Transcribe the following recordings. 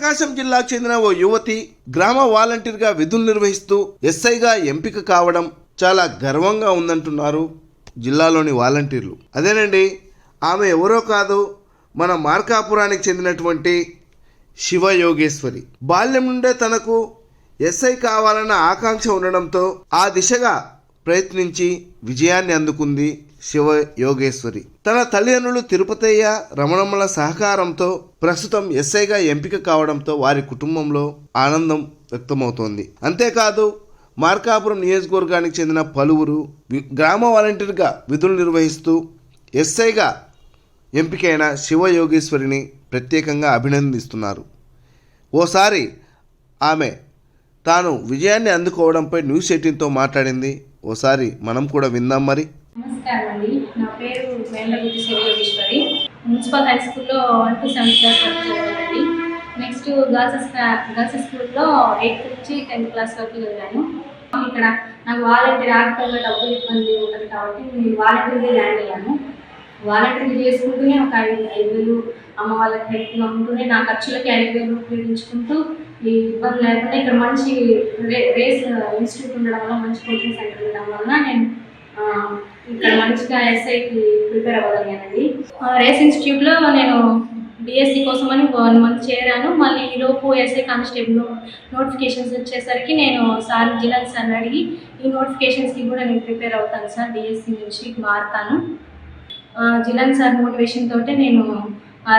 ప్రకాశం జిల్లాకు చెందిన ఓ యువతి గ్రామ వాలంటీర్గా విధులు నిర్వహిస్తూ ఎస్ఐగా ఎంపిక కావడం చాలా గర్వంగా ఉందంటున్నారు జిల్లాలోని వాలంటీర్లు. అదేనండి ఆమె ఎవరో కాదు మన మార్కాపురానికి చెందినటువంటి శివ యోగేశ్వరి బాల్యం నుండే తనకు ఎస్ఐ కావాలన్న ఆకాంక్ష ఉండడంతో ఆ దిశగా ప్రయత్నించి విజయాన్ని అందుకుంది శివ యోగేశ్వరి తన తల్లిదండ్రులు తిరుపతయ్య రమణమ్మల సహకారంతో ప్రస్తుతం ఎస్ఐగా ఎంపిక కావడంతో వారి కుటుంబంలో ఆనందం వ్యక్తమవుతోంది. అంతేకాదు మార్కాపురం నియోజకవర్గానికి చెందిన పలువురు గ్రామ వాలంటీర్గా విధులు నిర్వహిస్తూ ఎస్ఐగా ఎంపికైన శివ యోగేశ్వరిని ప్రత్యేకంగా అభినందిస్తున్నారు. ఓసారి ఆమె తాను విజయాన్ని అందుకోవడంపై న్యూస్ ఎయిటీన్తో మాట్లాడింది. ఓసారి మనం కూడా విందాం మరి. నమస్కారం అండి. నా పేరు మేండగుట్టి శ్రీయోగేశ్వరి మున్సిపల్ హై స్కూల్లో వన్ టు సెవెంత్ క్లాస్ వరకు చదివానండి నెక్స్ట్ గర్ల్స్ గర్ల్స్ స్కూల్లో ఎయిత్ నుంచి టెన్త్ క్లాస్ వరకు చదివాను. ఇక్కడ నాకు వాలంటీర్ ఆర్థికంగా డబ్బులు ఇబ్బంది ఉంటుంది కాబట్టి నేను వాలంటీర్గా జాయిన్ అయ్యాను. వాలంటీర్ చేసుకుంటూనే ఒక ఐదు ఐదు వేలు అమ్మ వాళ్ళకి హెల్ప్గా ఉంటూనే నా ఖర్చులకి ఐదు వేలు ఉపయోగించుకుంటూ ఈ ఇబ్బంది లేకుండా ఇక్కడ మంచి రే రేస్ ఇన్స్టిట్యూట్ ఉండడం వల్ల మంచి కోచింగ్ సెంటర్ ఉండడం వల్ల నేను ఇక్కడ మంచిగా ఎస్ఐకి ప్రిపేర్ అవ్వగలిగానండి. రేస్ ఇన్స్టిట్యూట్లో నేను డిఎస్సి కోసమని వన్ మంత్ చేరాను. మళ్ళీ ఈలోపు ఎస్ఐ కానిస్టేబుల్ నోటిఫికేషన్స్ వచ్చేసరికి నేను సార్ జిల్లా సార్ని అడిగి ఈ నోటిఫికేషన్స్కి కూడా నేను ప్రిపేర్ అవుతాను సార్ డిఎస్సి నుంచి మారుతాను. ఆ, జిలాన్ సార్ మోటివేషన్ తోటే నేను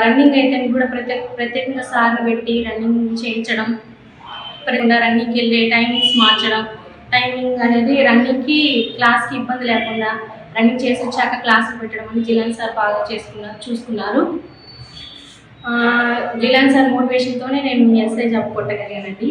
రన్నింగ్ అయితే కూడా ప్రత్యేక ప్రత్యేకంగా సార్ని పెట్టి రన్నింగ్ చేయించడం రన్నింగ్కి వెళ్ళే టైమింగ్స్ మార్చడం టైమింగ్ అనేది రన్నింగ్కి క్లాస్కి ఇబ్బంది లేకుండా రన్నింగ్ చేసి వచ్చాక క్లాసులు పెట్టడం అని జిలాన్ సార్ బాగా చేసుకున్నారు చూసుకున్నారు. ఆ, జిలాన్ సార్ మోటివేషన్తోనే నేను ఎస్ఐ జాబ్ కొట్టగలిగానండి.